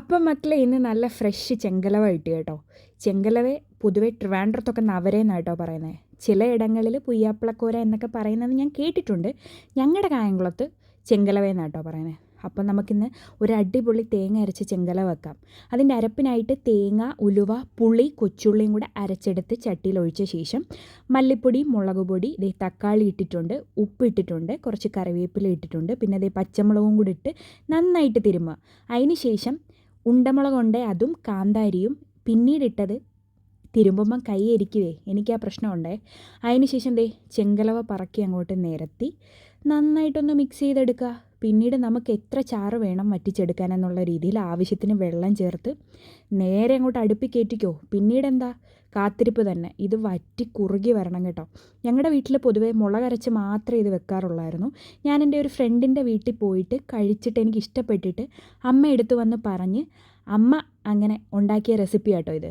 അപ്പം മക്കളെ ഇന്ന് നല്ല ഫ്രഷ് ചെങ്കലവ കിട്ടി കേട്ടോ. ചെങ്കലവ പൊതുവെ ട്രിവാൻഡ്രത്തൊക്കെ നവരേന്നാണ് കേട്ടോ പറയുന്നത് ചിലയിടങ്ങളിൽ പുയ്യാപ്പിളക്കോര എന്നൊക്കെ പറയുന്നത് ഞാൻ കേട്ടിട്ടുണ്ട്. ഞങ്ങളുടെ കായംകുളത്ത് ചെങ്കലവയെന്നാണ് കേട്ടോ പറയുന്നത് അപ്പം നമുക്കിന്ന് ഒരു അടിപൊളി തേങ്ങ അരച്ച് ചെങ്കല വെക്കാം. അതിന്റെ അരപ്പിനായിട്ട് തേങ്ങ ഉലുവ പുളി കൊച്ചുള്ളിയും കൂടെ അരച്ചെടുത്ത് ചട്ടിയിൽ ഒഴിച്ച ശേഷം മല്ലിപ്പൊടി മുളക് പൊടി ഇതേ തക്കാളി ഇട്ടിട്ടുണ്ട് ഉപ്പ് ഇട്ടിട്ടുണ്ട് കുറച്ച് കറിവേപ്പില ഇട്ടിട്ടുണ്ട് പിന്നെ ദേ പച്ചമുളകും കൂടി ഇട്ട് നന്നായിട്ട് തിരുമുക. അതിന് ശേഷം ഉണ്ടമുളക് കൊണ്ട് അതും കാന്താരിയും പിന്നീടിട്ടത് തിരുമ്പുമ്പം കൈ എരിക്കുവേ. എനിക്ക് ആ പ്രശ്നമുണ്ടേ. അതിന് ശേഷം ദേ ചെങ്കലവ പറക്കി അങ്ങോട്ട് നിരത്തി നന്നായിട്ടൊന്ന് മിക്സ് ചെയ്തെടുക്കുക പിന്നീട് നമുക്ക് എത്ര ചാറ് വേണം വറ്റിച്ചെടുക്കാൻ എന്നുള്ള രീതിയിൽ ആവശ്യത്തിന് വെള്ളം ചേർത്ത് നേരെ അങ്ങോട്ട് അടുപ്പി കയറ്റിക്കോ. പിന്നീട് എന്താ കാത്തിരിപ്പ് തന്നെ. ഇത് വറ്റി കുറുകി വരണം കേട്ടോ. ഞങ്ങളുടെ വീട്ടിൽ പൊതുവേ മുളകരച്ച് മാത്രമേ ഇത് വെക്കാറുള്ളായിരുന്നു. ഞാൻ എന്റെ ഒരു ഫ്രണ്ടിന്റെ വീട്ടിൽ പോയിട്ട് കഴിച്ചിട്ട് എനിക്ക് ഇഷ്ടപ്പെട്ടിട്ട് അമ്മ എടുത്തു വന്ന് പറഞ്ഞ് അമ്മ അങ്ങനെ ഉണ്ടാക്കിയ റെസിപ്പി ഇത്.